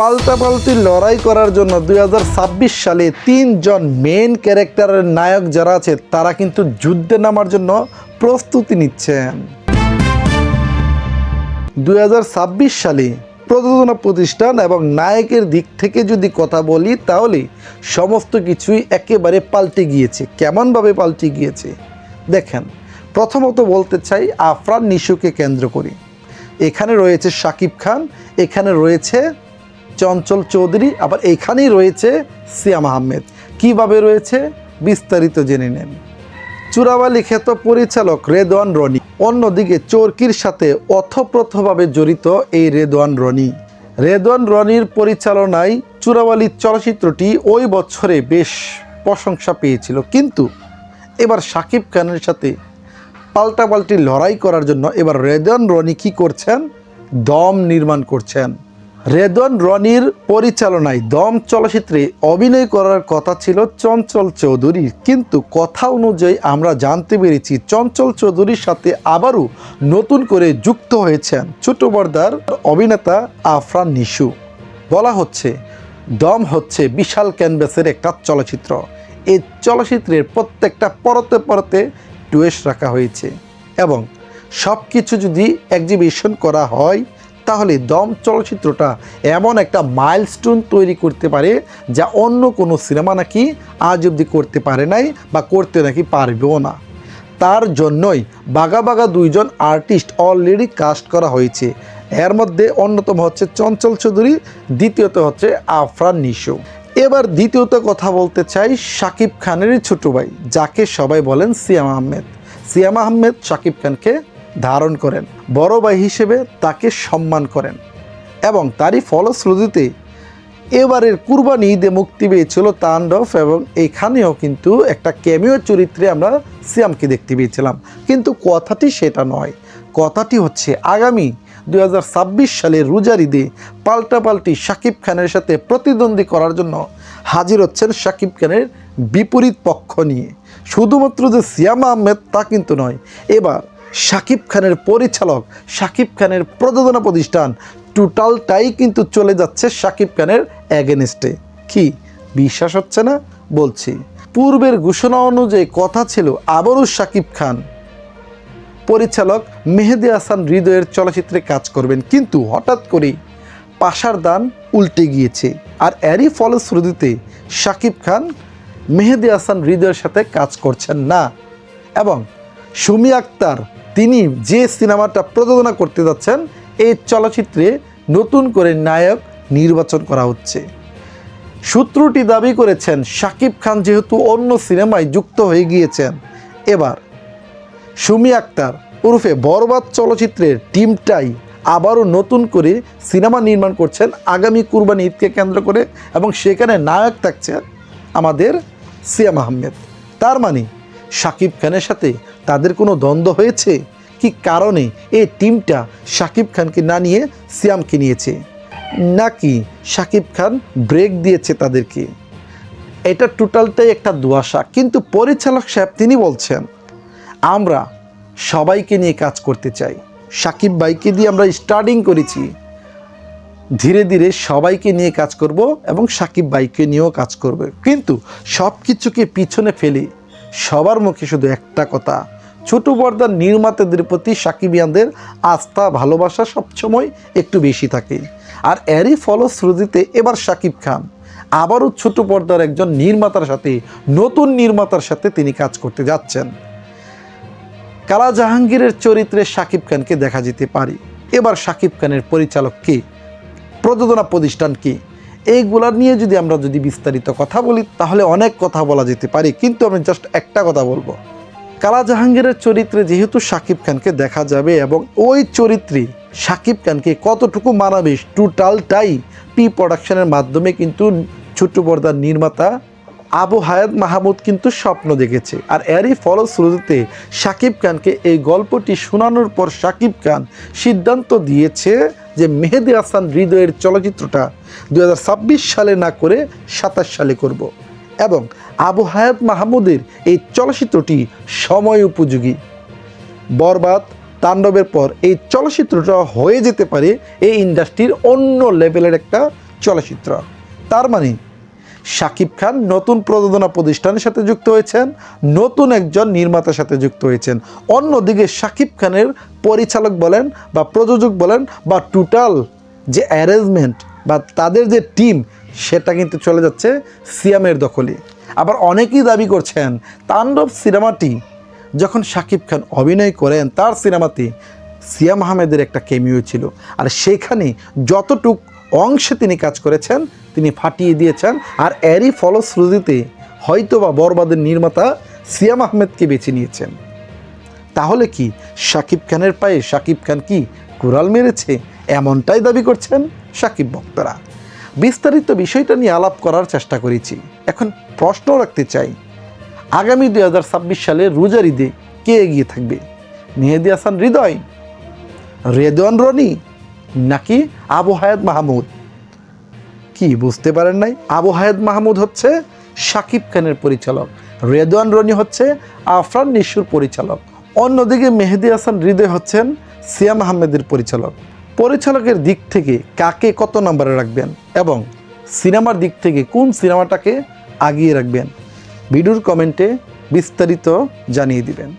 পাল্টাপাল্টি লড়াই করার জন্য দু হাজার ছাব্বিশ সালে তিনজন মেন ক্যারেক্টারের নায়ক যারা আছে, তারা কিন্তু যুদ্ধে নামার জন্য প্রস্তুতি নিচ্ছেন। দু হাজার ছাব্বিশ সালে প্রযোজনা প্রতিষ্ঠান এবং নায়কের দিক থেকে যদি কথা বলি, তাহলে সমস্ত কিছুই একেবারে পাল্টে গিয়েছে। কেমনভাবে পাল্টে গিয়েছে? দেখেন, প্রথমত বলতে চাই, আফরান নিশুকে কেন্দ্র করি। এখানে রয়েছে শাকিব খান, এখানে রয়েছে চঞ্চল চৌধুরী, আবার এখানেই রয়েছে সিয়াম আহমেদ। কীভাবে রয়েছে? বিস্তারিত জেনে নেন। চূড়াবালি খ্যাত পরিচালক রেদওয়ান রনি। অন্যদিকে চরকির সাথে অথপ্রথভাবে জড়িত এই রেদওয়ান রনি। রেদওয়ান রনির পরিচালনায় চূড়াবালি চলচ্চিত্রটি ওই বছরে বেশ প্রশংসা পেয়েছিল। কিন্তু এবার শাকিব খানের সাথে পাল্টাপাল্টি লড়াই করার জন্য এবার রেদওয়ান রনি কি করছেন? দম নির্মাণ করছেন। রেদওয়ান রনির পরিচালনায় দম চলচ্চিত্রে অভিনয় করার কথা ছিল চঞ্চল চৌধুরীর কিন্তু কথা অনুযায়ী আমরা জানতে পেরেছি চঞ্চল চৌধুরীর সাথে আবারও নতুন করে যুক্ত হয়েছেন ছোট পর্দার অভিনেতা আফরান নিশু। বলা হচ্ছে, দম হচ্ছে বিশাল ক্যানভাসের একটা চলচ্চিত্র। এই চলচ্চিত্রের প্রত্যেকটা পরতে পরতে টুয়েস্ট রাখা হয়েছে এবং সব কিছু যদি এক্সিবিশন করা হয় তাহলে দম চলচ্চিত্রটা এমন একটা মাইলস্টোন তৈরি করতে পারে যা অন্য কোনো সিনেমা নাকি আজ অবধি করতে পারে নাই বা করতে নাকি পারবেও না। তার জন্যই বাগা বাগা দুইজন আর্টিস্ট অলরেডি কাস্ট করা হয়েছে। এর মধ্যে অন্যতম হচ্ছে চঞ্চল চৌধুরী, দ্বিতীয়ত হচ্ছে আফরান নিশো। এবার দ্বিতীয়ত কথা বলতে চাই শাকিব খানেরই ছোট ভাই, যাকে সবাই বলেন সিয়াম আহমেদ। সিয়াম আহমেদ শাকিব খানকে ধারণ করেন, বড় ভাই হিসেবে তাকে সম্মান করেন এবং তারই ফলশ্রুতিতে এবারের কুরবানি ঈদে মুক্তি পেয়েছিল তাণ্ডব এবং এখানেও কিন্তু একটা ক্যামিও চরিত্রে আমরা সিয়ামকে দেখতে পেয়েছিলাম। কিন্তু কথাটি সেটা নয়। কথাটি হচ্ছে, আগামী দুই সালের রোজার ঈদে পাল্টাপাল্টি শাকিব খানের সাথে প্রতিদ্বন্দ্বী করার জন্য হাজির হচ্ছেন শাকিব খানের বিপরীত পক্ষ নিয়ে। শুধুমাত্র যে সিয়াম আহমেদ তা কিন্তু নয়, এবার শাকিব খানের পরিচালক, শাকিব খানের প্রযোজনা প্রতিষ্ঠান, টোটালটাই কিন্তু চলে যাচ্ছে শাকিব খানের অ্যাগেনিস্টে কি? বিশ্বাস হচ্ছে না? বলছি। পূর্বের ঘোষণা অনুযায়ী কথা ছিল আবারও শাকিব খান। পরিচালক মেহেদি হাসান হৃদয়ের চলচ্চিত্রে কাজ করবেন, কিন্তু হঠাৎ করেই পাশার দান উল্টে গিয়েছে। আর এরই ফলশ্রুতিতে শাকিব খান মেহেদি হাসান হৃদয়ের সাথে কাজ করছেন না। এবং সুমি আক্তার তিনি যে সিনেমাটা প্রযোজনা করতে যাচ্ছেন, এই চলচ্চিত্রে নতুন করে নায়ক নির্বাচন করা হচ্ছে। সূত্রটি দাবি করেছেন, শাকিব খান যেহেতু অন্য সিনেমায় যুক্ত হয়ে গিয়েছেন। এবার সুমি আক্তার ওরফে বরবাদ চলচ্চিত্রের টিমটাই আবারও নতুন করে সিনেমা নির্মাণ করছেন আগামী কুরবানি ঈদকে কেন্দ্র করে এবং সেখানে নায়ক থাকছেন আমাদের সিয়াম আহমেদ। তার মানে শাকিব খানের সাথে তাদের কোনো দ্বন্দ্ব হয়েছে? কি কারণে এই টিমটা শাকিব খানকে না নিয়ে সিয়ামকে নিয়েছে? নাকি শাকিব খান ব্রেক দিয়েছে তাদেরকে? এটা টোটালটাই একটা দুয়াশা। কিন্তু পরিচালক সাহেব তিনি বলছেন, আমরা সবাইকে নিয়ে কাজ করতে চাই। সাকিব ভাইকে দিয়ে আমরা স্টার্টিং করেছি। ধীরে ধীরে সবাইকে নিয়ে কাজ করব এবং সাকিব ভাইকে নিয়েও কাজ করব। কিন্তু সব কিছুকে পিছনে ফেলে সবার মুখে শুধু একটা কথা, ছোট পর্দার নির্মাতাদের প্রতি সাকিবিয়ানদের আস্থা, ভালোবাসা সবসময় একটু বেশি থাকে। আর এরই ফলশ্রুতিতে এবার সাকিব খান। আবারও ছোট পর্দার একজন নির্মাতার সাথে, নতুন নির্মাতার সাথে তিনি কাজ করতে যাচ্ছেন। কালা জাহাঙ্গীরের চরিত্রে শাকিব খানকে দেখা যেতে পারে। এবার শাকিব খানের পরিচালক কে? প্রযোজনা প্রতিষ্ঠান কি? এইগুলা নিয়ে যদি আমরা যদি বিস্তারিত কথা বলি, তাহলে অনেক কথা বলা যেতে পারে। কিন্তু আমি জাস্ট একটা কথা বলব। কালা জাহাঙ্গীরের চরিত্রে যেহেতু সাকিব খানকে দেখা যাবে এবং ওই চরিত্রে সাকিব খানকে কতটুকু মানাবে টোটালটাই পি প্রোডাকশনের মাধ্যমে কিন্তু ছোট্ট পর্দার নির্মাতা আবু হায়াত মাহমুদ কিন্তু স্বপ্ন দেখেছে। আর এরই ফলশ্রুতিতে শাকিব খানকে এই গল্পটি শোনানোর পর শাকিব খান সিদ্ধান্ত দিয়েছে যে মেহেদি হাসান হৃদয়ের চলচ্চিত্রটা দু হাজার ছাব্বিশ সালে না করে সাতাশ সালে করব। এবং আবু হায়াত মাহমুদের এই চলচ্চিত্রটি সময় উপযোগী বরবাদ, তাণ্ডবের পর এই চলচ্চিত্রটা হয়ে যেতে পারে এই ইন্ডাস্ট্রির অন্য লেভেলের একটা চলচ্চিত্র তার মানে শাকিব খান নতুন প্রযোজনা প্রতিষ্ঠানের সাথে যুক্ত হয়েছেন, নতুন একজন নির্মাতার সাথে যুক্ত হয়েছেন। অন্যদিকে শাকিব খানের পরিচালক বলেন বা প্রযোজক বলেন বা টোটাল যে অ্যারেঞ্জমেন্ট বা তাদের যে টিম সেটা কিন্তু চলে যাচ্ছে সিয়ামের দখলে। আবার অনেকেই দাবি করছেন, তাণ্ডব সিনেমাটি যখন শাকিব খান অভিনয় করেন, তার সিনেমাতে সিয়াম আহমেদের একটা কেমিও ছিল। আর সেখানে যতটুক অংশে তিনি কাজ করেছেন, তিনি ফাটিয়ে দিয়েছেন, আর এরই ফলশ্রুতিতে হয়তো বা বরবাদের নির্মাতা সিয়াম আহমেদকে বেছে নিয়েছেন। তাহলে কি শাকিব খানের পায়ে শাকিব খান কি কুড়াল মেরেছে? এমনটাই দাবি করছেন শাকিব ভক্তরা বিস্তারিত বিষয়টা নিয়ে আলাপ করার চেষ্টা করেছি। এখন প্রশ্ন রাখতে চাই, আগামী দুই হাজার ছাব্বিশ সালে রোজার ঈদে কে এগিয়ে থাকবে? মেহেদি হাসান হৃদয়? রেদওয়ান রনি? নাকি আবু হায়াত মাহমুদ? কি, বুঝতে পারেন নাই? আবু হায়াত মাহমুদ হচ্ছে শাকিব খানের পরিচালক, রেদওয়ান রনি হচ্ছে আফরান নিশুর পরিচালক, অন্যদিকে মেহেদি হাসান হৃদয় হচ্ছেন সিয়াম আহমেদের পরিচালক। পরিচালকের দিক থেকে কাকে কত নম্বরে রাখবেন এবং সিনেমার দিক থেকে কোন সিনেমাটাকে আগিয়ে রাখবেন, ভিডিওর কমেন্টে বিস্তারিত জানিয়ে দিবেন।